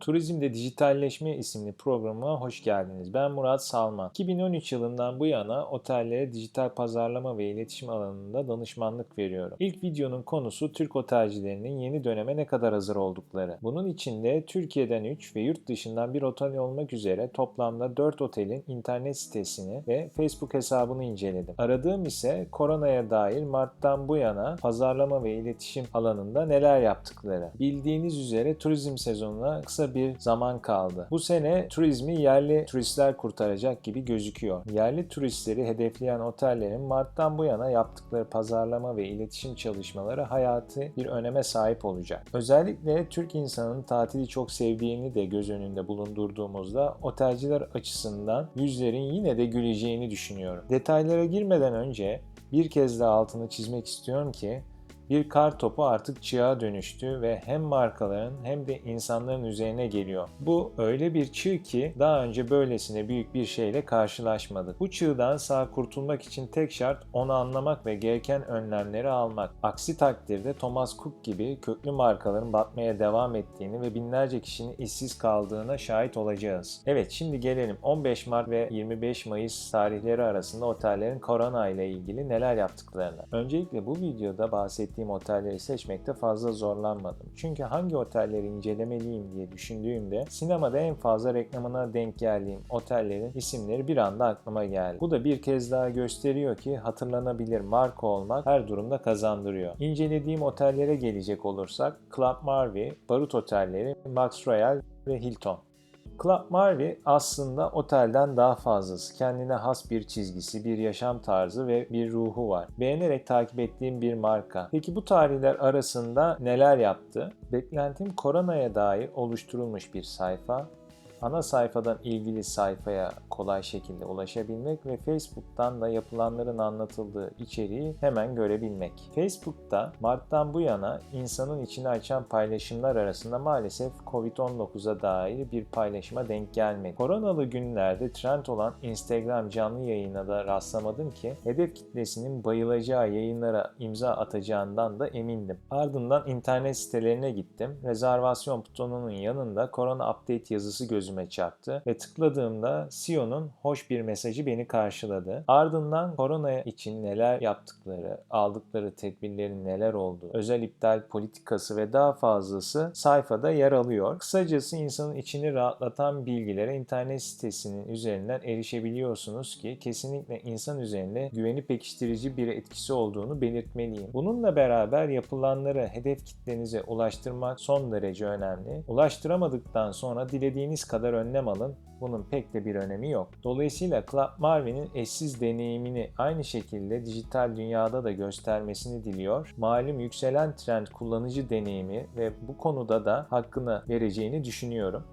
Turizmde Dijitalleşme isimli programa hoş geldiniz. Ben Murat Salman. 2013 yılından bu yana otellere dijital pazarlama ve iletişim alanında danışmanlık veriyorum. İlk videonun konusu Türk otelcilerinin yeni döneme ne kadar hazır oldukları. Bunun içinde Türkiye'den 3 ve yurt dışından bir otel olmak üzere toplamda 4 otelin internet sitesini ve Facebook hesabını inceledim. Aradığım ise koronaya dair Mart'tan bu yana pazarlama ve iletişim alanında neler yaptıkları. Bildiğiniz üzere turizm sezonuna kısa bir zaman kaldı. Bu sene turizmi yerli turistler kurtaracak gibi gözüküyor. Yerli turistleri hedefleyen otellerin Mart'tan bu yana yaptıkları pazarlama ve iletişim çalışmaları hayatı bir öneme sahip olacak. Özellikle Türk insanının tatili çok sevdiğini de göz önünde bulundurduğumuzda otelciler açısından yüzlerin yine de güleceğini düşünüyorum. Detaylara girmeden önce bir kez daha altını çizmek istiyorum ki bir kar topu artık çığa dönüştü ve hem markaların hem de insanların üzerine geliyor. Bu öyle bir çığ ki daha önce böylesine büyük bir şeyle karşılaşmadık. Bu çığdan sağ kurtulmak için tek şart onu anlamak ve gereken önlemleri almak. Aksi takdirde Thomas Cook gibi köklü markaların batmaya devam ettiğini ve binlerce kişinin işsiz kaldığına şahit olacağız. Evet şimdi gelelim 15 Mart ve 25 Mayıs tarihleri arasında otellerin korona ile ilgili neler yaptıklarına. Öncelikle bu videoda bahsettiğim bahsettiğim otelleri seçmekte fazla zorlanmadım. Çünkü hangi otelleri incelemeliyim diye düşündüğümde sinemada en fazla reklamına denk geldiğim otellerin isimleri bir anda aklıma geldi. Bu da bir kez daha gösteriyor ki hatırlanabilir marka olmak her durumda kazandırıyor. İncelediğim otellere gelecek olursak Club Marvi, Barut Otelleri, Max Royal ve Hilton. Club Marvi aslında otelden daha fazlası. Kendine has bir çizgisi, bir yaşam tarzı ve bir ruhu var. Beğenerek takip ettiğim bir marka. Peki bu tarihler arasında neler yaptı? Beklentim koronaya dair oluşturulmuş bir sayfa, ana sayfadan ilgili sayfaya kolay şekilde ulaşabilmek ve Facebook'tan da yapılanların anlatıldığı içeriği hemen görebilmek. Facebook'ta Mart'tan bu yana insanın içini açan paylaşımlar arasında maalesef Covid-19'a dair bir paylaşıma denk gelmedi. Koronalı günlerde trend olan Instagram canlı yayına da rastlamadım ki hedef kitlesinin bayılacağı yayınlara imza atacağından da emindim. Ardından internet sitelerine gittim. Rezervasyon butonunun yanında korona update yazısı gözüme çarptı ve tıkladığımda CEO'nun hoş bir mesajı beni karşıladı. Ardından korona için neler yaptıkları, aldıkları tedbirlerin neler olduğu, özel iptal politikası ve daha fazlası sayfada yer alıyor. Kısacası insanın içini rahatlatan bilgilere internet sitesinin üzerinden erişebiliyorsunuz ki kesinlikle insan üzerinde güveni pekiştirici bir etkisi olduğunu belirtmeliyim. Bununla beraber yapılanları hedef kitlenize ulaştırmak son derece önemli. Ulaştıramadıktan sonra dilediğiniz kadar önlem alın. Bunun pek de bir önemi yok. Dolayısıyla Club Marvin'in eşsiz deneyimini aynı şekilde dijital dünyada da göstermesini diliyor. Malum yükselen trend kullanıcı deneyimi ve bu konuda da hakkını vereceğini düşünüyorum.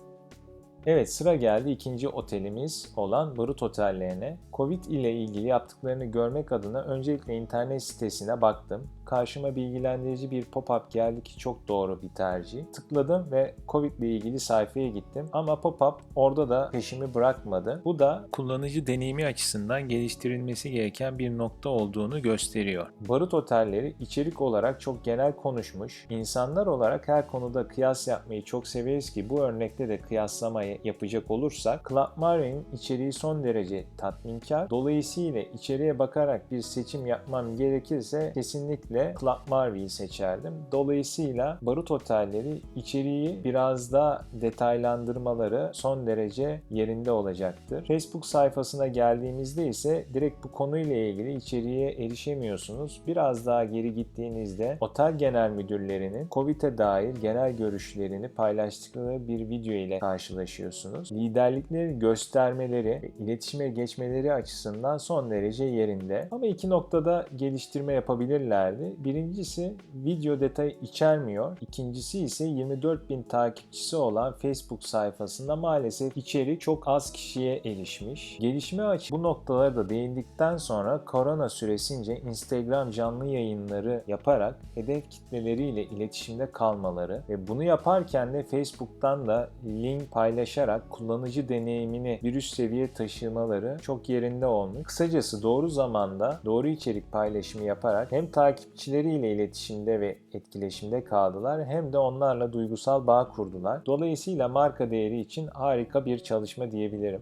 Evet sıra geldi ikinci otelimiz olan Barut Otellerine. Covid ile ilgili yaptıklarını görmek adına öncelikle internet sitesine baktım. Karşıma bilgilendirici bir pop-up geldi ki çok doğru bir tercih. Tıkladım ve Covid ile ilgili sayfaya gittim. Ama pop-up orada da peşimi bırakmadı. Bu da kullanıcı deneyimi açısından geliştirilmesi gereken bir nokta olduğunu gösteriyor. Barut otelleri içerik olarak çok genel konuşmuş. İnsanlar olarak her konuda kıyas yapmayı çok severiz ki bu örnekte de kıyaslamayı yapacak olursak Club Marvin'in içeriği son derece tatminkar. Dolayısıyla içeriye bakarak bir seçim yapmam gerekirse kesinlikle Club Marvi'yi seçerdim. Dolayısıyla barut otelleri içeriği biraz da detaylandırmaları son derece yerinde olacaktır. Facebook sayfasına geldiğimizde ise direkt bu konuyla ilgili içeriğe erişemiyorsunuz. Biraz daha geri gittiğinizde otel genel müdürlerinin COVID'e dair genel görüşlerini paylaştıkları bir video ile karşılaşıyorsunuz. Liderlikleri göstermeleri ve iletişime geçmeleri açısından son derece yerinde. Ama iki noktada geliştirme yapabilirlerdi. Birincisi video detayı içermiyor. İkincisi ise 24 bin takipçisi olan Facebook sayfasında maalesef içerik çok az kişiye erişmiş. Gelişme açı bu noktalara da değindikten sonra korona süresince Instagram canlı yayınları yaparak hedef kitleleriyle iletişimde kalmaları ve bunu yaparken de Facebook'tan da link paylaşarak kullanıcı deneyimini bir üst seviye taşımaları çok yerinde olmuş. Kısacası doğru zamanda doğru içerik paylaşımı yaparak hem takipçi takipçileriyle iletişimde ve etkileşimde kaldılar hem de onlarla duygusal bağ kurdular. Dolayısıyla marka değeri için harika bir çalışma diyebilirim.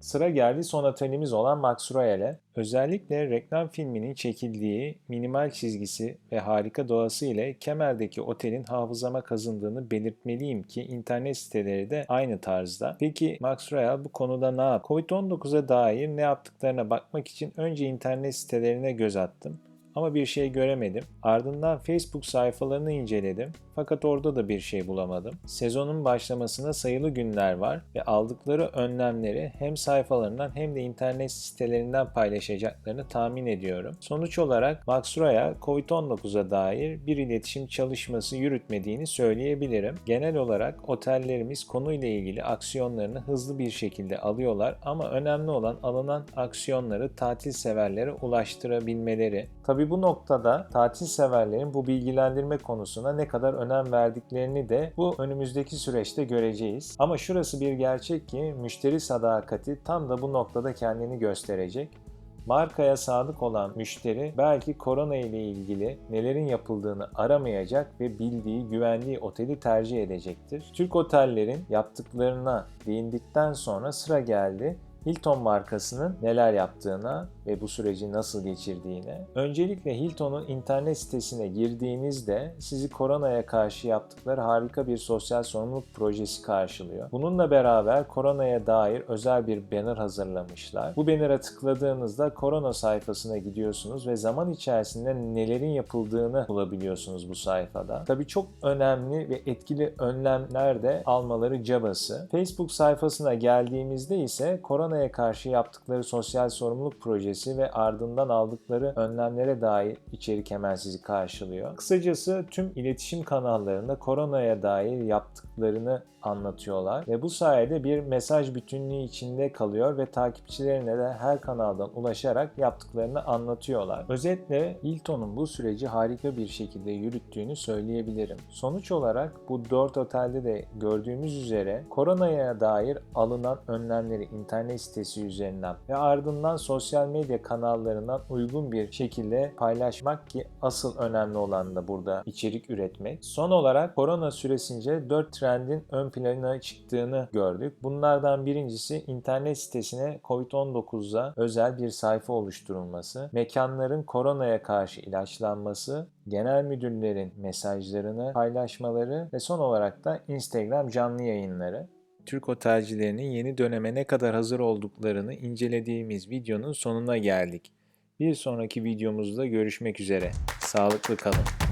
Sıra geldi son otelimiz olan Max Royal'e. Özellikle reklam filminin çekildiği minimal çizgisi ve harika doğası ile Kemer'deki otelin hafızama kazındığını belirtmeliyim ki internet siteleri de aynı tarzda. Peki Max Royal bu konuda ne yaptı? Covid-19'a dair ne yaptıklarına bakmak için önce internet sitelerine göz attım ama bir şey göremedim. Ardından Facebook sayfalarını inceledim fakat orada da bir şey bulamadım. Sezonun başlamasına sayılı günler var ve aldıkları önlemleri hem sayfalarından hem de internet sitelerinden paylaşacaklarını tahmin ediyorum. Sonuç olarak Max Royal COVID-19'a dair bir iletişim çalışması yürütmediğini söyleyebilirim. Genel olarak otellerimiz konuyla ilgili aksiyonlarını hızlı bir şekilde alıyorlar ama önemli olan alınan aksiyonları tatil severlere ulaştırabilmeleri. Tabi bu noktada tatil severlerin bu bilgilendirme konusuna ne kadar önem verdiklerini de bu önümüzdeki süreçte göreceğiz. Ama şurası bir gerçek ki müşteri sadakati tam da bu noktada kendini gösterecek. Markaya sadık olan müşteri belki korona ile ilgili nelerin yapıldığını aramayacak ve bildiği, güvenliği oteli tercih edecektir. Türk otellerin yaptıklarına değindikten sonra sıra geldi Hilton markasının neler yaptığına bu süreci nasıl geçirdiğine. Öncelikle Hilton'un internet sitesine girdiğinizde sizi koronaya karşı yaptıkları harika bir sosyal sorumluluk projesi karşılıyor. Bununla beraber koronaya dair özel bir banner hazırlamışlar. Bu banner'a tıkladığınızda korona sayfasına gidiyorsunuz ve zaman içerisinde nelerin yapıldığını bulabiliyorsunuz bu sayfada. Tabii çok önemli ve etkili önlemler de almaları cabası. Facebook sayfasına geldiğimizde ise koronaya karşı yaptıkları sosyal sorumluluk projesi ve ardından aldıkları önlemlere dair içerik hemen sizi karşılıyor. Kısacası tüm iletişim kanallarında koronaya dair yaptıklarını anlatıyorlar ve bu sayede bir mesaj bütünlüğü içinde kalıyor ve takipçilerine de her kanaldan ulaşarak yaptıklarını anlatıyorlar. Özetle Hilton'un bu süreci harika bir şekilde yürüttüğünü söyleyebilirim. Sonuç olarak bu 4 otelde de gördüğümüz üzere koronaya dair alınan önlemleri internet sitesi üzerinden ve ardından sosyal medya kanallarından uygun bir şekilde paylaşmak ki asıl önemli olan da burada içerik üretmek. Son olarak korona süresince 4 trendin ön plana çıktığını gördük. Bunlardan birincisi internet sitesine COVID-19'a özel bir sayfa oluşturulması, mekanların koronaya karşı ilaçlanması, genel müdürlerin mesajlarını paylaşmaları ve son olarak da Instagram canlı yayınları. Türk otelcilerinin yeni döneme ne kadar hazır olduklarını incelediğimiz videonun sonuna geldik. Bir sonraki videomuzda görüşmek üzere. Sağlıklı kalın.